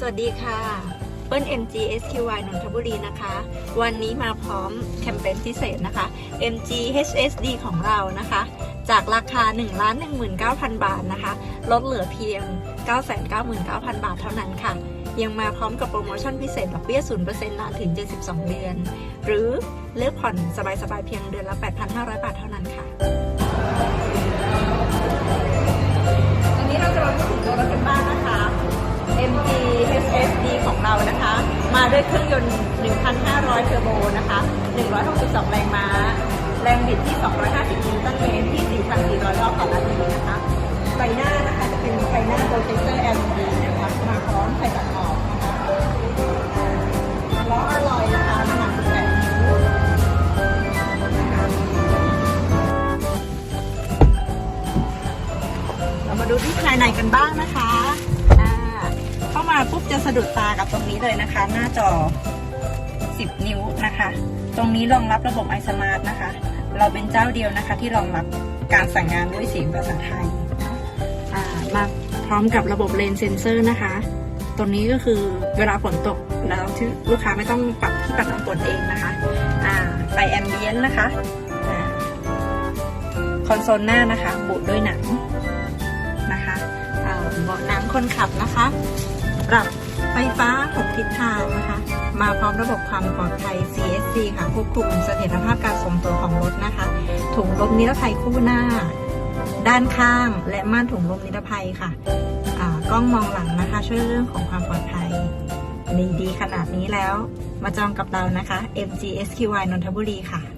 สวัสดีค่ะ เปิ้ล MG SQY นนทบุรีนะคะ วันนี้มาพร้อมแคมเปญพิเศษนะคะ MG HSD ของเรานะคะ จากราคา 1 1 9 0 0 0 บาทนะคะ ลดเหลือเพียง 999,000 บาทเท่านั้นค่ะ ยังมาพร้อมกับโปรโมชั่นพิเศษดอกเบี้ย 0%นานถึง 72 เดือน หรือเลือกผ่อนสบายๆ เพียงเดือนละ 8,500 บาทเท่านั้นค่ะ มาด้วยเครื่องยนต์ 1,500 เทอร์โบนะคะ 162 แรงม้า แรงบิดที่ 250 นิวตันเมตรที่ 4,400 รอบต่อนาทีนะคะไฟหน้านะคะจะเป็นไฟหน้าโปรเจคเตอร์ LED นะคะมาพร้อมไฟตัดหมอกนะคะล้ออลลอยนะคะขนาด18นิ้วนะคะเรามาดูที่ภายในกันบ้างนะคะ จะสะดุดตากับตรงนี้เลยนะคะ หน้าจอ 10 นิ้วนะคะ ตรงนี้รองรับระบบ iSmart นะคะ เราเป็นเจ้าเดียวนะคะ ที่รองรับการสั่งงานด้วยเสียงภาษาไทยมาพร้อมกับระบบเลนเซนเซอร์นะคะตรงนี้ก็คือเวลาฝนตกแล้วที่ลูกค้าไม่ต้องปรับที่ปัดน้ำฝนเองนะคะไฟแอมเบียนนะคะคอนโซลหน้านะคะ บุด้วยหนังนะคะเอ่อเบาะหนังคนขับนะคะ ปรับ ไฟฟ้า 6 ทิศทางนะคะ มาพร้อมระบบความปลอดภัย CSC ค่ะ ควบคุมเสถียรภาพการทรงตัวของรถนะคะ ถุงลมนิรภัยคู่หน้า ด้านข้าง และม่านถุงลมนิรภัยค่ะกล้องมองหลังนะคะ ช่วยเรื่องของความปลอดภัยดีดีขนาดนี้แล้ว มาจองกับเรานะคะ MGSQY นนทบุรีค่ะ